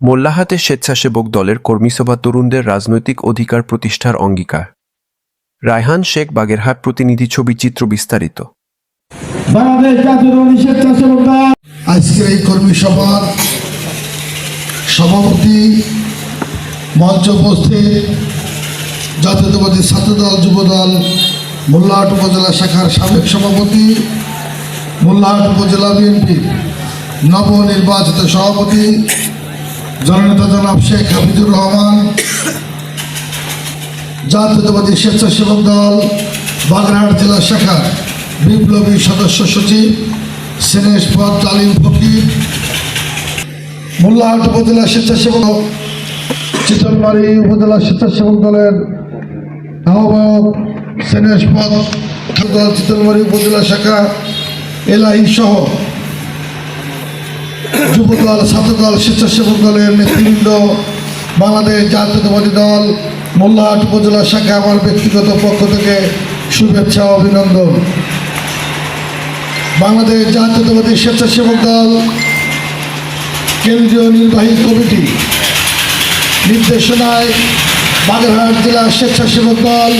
মোল্লাহাতে স্বেচ্ছাসেবক দলের কর্মীসভা তরুণদের রাজনৈতিক অধিকার প্রতিষ্ঠার অঙ্গীকার। রায়হান শেখ বাগেরহাট প্রতিনিধি ছবি চিত্র বিস্তারিত। আজকের এই কর্মী সভার সভাপতি মঞ্চ উপস্থিত জাতীয়তাবাদী ছাত্রদল যুবদল মোল্লাহাট উপজেলা শাখার সাবেক সভাপতি মোল্লাহাট উপজেলা বিএনপির নবনির্বাচিত সভাপতি জননেতা জনাব শেখ হাফিজুর রহমান, জাতীয়তাবাদী স্বেচ্ছাসেবক দল, বাগেরহাট জেলা শাখার বিপ্লবী সদস্য সচিব সিনেশ পদ তালিম ফকির, মোল্লাহাট উপজেলা স্বেচ্ছাসেবক চিতলমারি উপজেলা স্বেচ্ছাসেবক দলের আহ্বায়ক সিনেশ পদ চিতলমারি উপজেলা শাখা এলাহি সহ যুবদল, ছাত্রদল, স্বেচ্ছাসেবক দলের নেতৃবৃন্দ, বাংলাদেশ জাতীয়তাবাদী দল, মোল্লাহাট উপজেলা শাখা আমার ব্যক্তিগত পক্ষ থেকে শুভেচ্ছা অভিনন্দন। বাংলাদেশ জাতীয়তাবাদী স্বেচ্ছাসেবক দল, কেন্দ্রীয় নির্বাহী কমিটি। নির্দেশনায় বাগেরহাট জেলা স্বেচ্ছাসেবক দল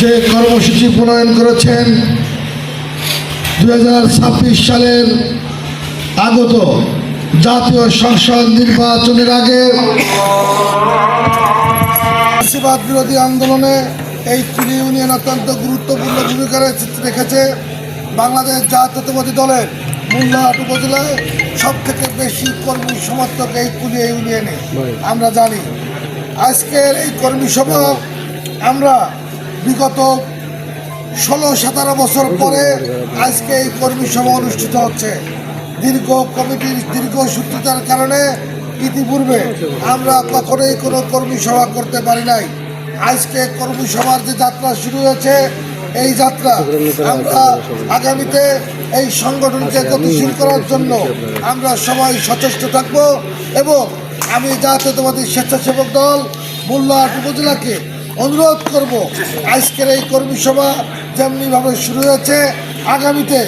যে কর্মসূচি প্রণয়ন করেছেন দু হাজার ছাব্বিশ সালের আগত জাতীয় সংসদ নির্বাচনের আগে ফ্যাসিবাদ বিরোধী আন্দোলনে এই ত্রিনি ইউনিয়ন অত্যন্ত গুরুত্বপূর্ণ ভূমিকা রেখে- রেখেছে বাংলাদেশ জাতীয়তাবাদী দলের মুল্লাহাট উপজেলায় সব থেকে বেশি কর্মী সমর্থক এই কুলিয়া ইউনিয়নে। আমরা জানি, আজকের এই কর্মী সভা আমরা বিগত ষোলো, সতেরো বছর পরে আজকে এই কর্মী সভা অনুষ্ঠিত হচ্ছে। দীর্ঘ কমিটির দীর্ঘ সূত্রতার কারণে ইতিপূর্বে আমরা কখনোই কোনো কর্মী সভা করতে পারি নাই। আজকে কর্মী সভার যে যাত্রা শুরু হয়েছে, এই যাত্রা আমরা আগামীতে এই সংগঠনকে গতিশীল করার জন্য আমরা সবাই সচেষ্ট থাকব এবং আমি জাতীয়তাবাদী স্বেচ্ছাসেবক দল মোল্লাহাট উপজেলাকে অনুরোধ করব, আজকের এই কর্মী সভা যেমনিভাবে শুরু হয়েছে, আগামীতে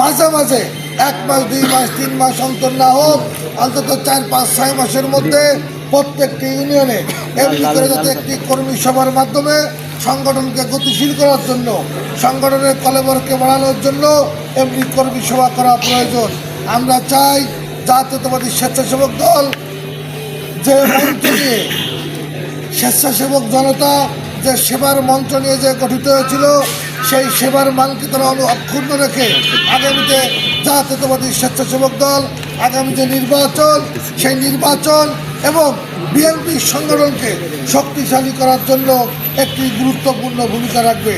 মাঝে মাঝে এক মাস দুই মাস তিন মাস অন্তর না হোক অন্তত চার পাঁচ ছয় মাসের মধ্যে প্রত্যেকটি ইউনিয়নে এমনি করে যাতে একটি কর্মী সভার মাধ্যমে সংগঠনকে গতিশীল করার জন্য সংগঠনের কলেবরকে বাড়ানোর জন্য এমনি কর্মী সভা করা প্রয়োজন। আমরা চাই জাতীয়তাবাদী স্বেচ্ছাসেবক দল যে মঞ্চ নিয়ে স্বেচ্ছাসেবক জনতা যে সেবার মঞ্চ নিয়ে যে গঠিত হয়েছিল সেই সেবার মানকে তারা অনু অক্ষুণ্ণ রেখে আগামীতে জাতীয়তাবাদী স্বেচ্ছাসেবক দল, আগামী যে নির্বাচন, সেই নির্বাচন এবং বিএনপি সংগঠনকে শক্তিশালী করার জন্য একটি গুরুত্বপূর্ণ ভূমিকা রাখবে।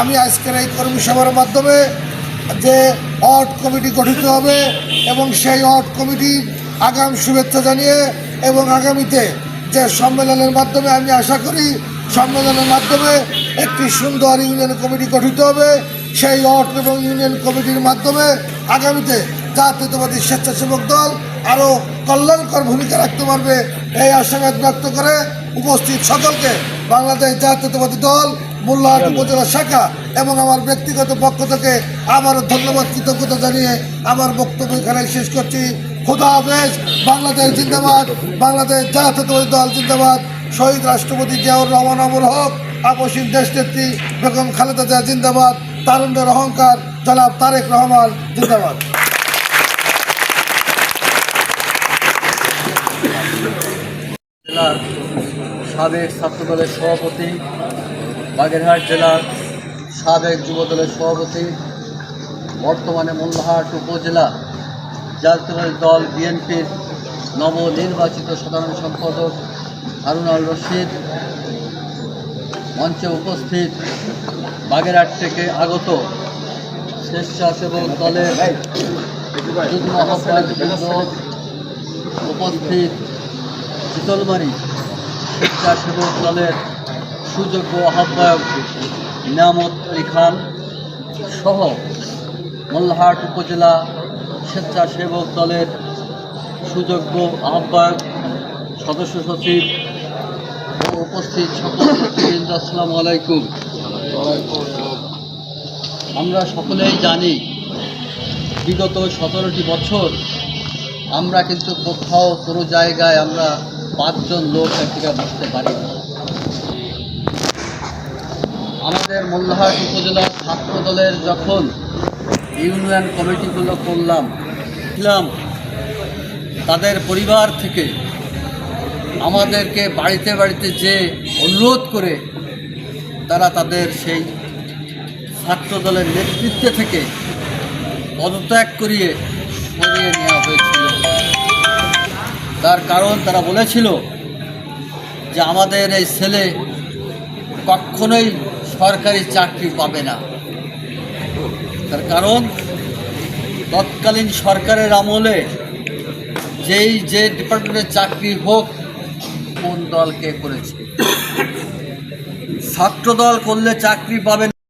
আমি আজকের এই কর্মী সভার মাধ্যমে যে অট কমিটি গঠিত হবে এবং সেই অট কমিটির আগাম শুভেচ্ছা জানিয়ে এবং আগামীতে যে সম্মেলনের মাধ্যমে আমি আশা করি সম্মেলনের মাধ্যমে একটি সুন্দর ইউনিয়ন কমিটি গঠিত হবে। সেই অট এবং ইউনিয়ন কমিটির মাধ্যমে আগামীতে জাতীয়তাবাদী স্বেচ্ছাসেবক দল আরও কল্যাণকর ভূমিকা রাখতে পারবে, এই আশাবাদ ব্যক্ত করে উপস্থিত সকলকে বাংলাদেশ জাতীয়তাবাদী দল, মোল্লাহাট উপজেলা শাখা এবং আমার ব্যক্তিগত পক্ষ থেকে আবারও ধন্যবাদ, কৃতজ্ঞতা জানিয়ে আমার বক্তব্য এখানে শেষ করছি। খোদা হাফেজ, বাংলাদেশ জিন্দাবাদ, বাংলাদেশ জাতীয়তাবাদী দল জিন্দাবাদ। শহীদ রাষ্ট্রপতি জিয়াউর রহমান আমর হক, আপসীন দেশনেত্রী বেগম খালেদা জিয়া জিন্দাবাদ, তারুণ্যের অহংকার জনাব তারেক রহমান, জিন্দাবাদ। জেলার সাবেক ছাত্রদলের সভাপতি, বাগেরহাট জেলার সাবেক যুবদলের সভাপতি, বর্তমানে মোল্লাহাট উপজেলা জাতীয় দল বিএনপির নবনির্বাচিত সাধারণ সম্পাদক হারুনাল রশিদ। মঞ্চে উপস্থিত বাগেরহাট থেকে আগত স্বেচ্ছাসেবক দলের যুগ্ম উপস্থিত শীতলমারি স্বেচ্ছাসেবক দলের সুযোগ্য আহ্বায়ক নিয়ামত আলী খান সহ মোল্লাহাট উপজেলা স্বেচ্ছাসেবক দলের সুযোগ্য আহ্বায়ক সদস্য সচিব উপস্থিত সকল আসসালামু আলাইকুম। আমরা সকলেই জানি, বিগত সতেরোটি বছর আমরা কিন্তু কোথাও কোনো জায়গায় আমরা পাঁচজন লোক এক জায়গায় বসতে পারি আমাদের মোল্লাহাট উপজেলার ছাত্র দলের যখন ইউনিয়ন কমিটিগুলো করলাম, ছিলাম, তাদের পরিবার থেকে আমাদেরকে বাড়িতে বাড়িতে যে অনুরোধ করে তারা তাদের সেই ছাত্র দলের নেতৃত্বে থেকে পদত্যাগ করিয়ে সরিয়ে নেওয়া হয়েছিল। তার কারণ তারা বলেছিল যে আমাদের এই ছেলে কখনোই সরকারি চাকরি পাবে না। তার কারণ তৎকালীন সরকারের আমলে যেই যে ডিপার্টমেন্টের চাকরি হোক, কোন দলকে করেছে? ছাত্র দল করলে চাকরি পাবে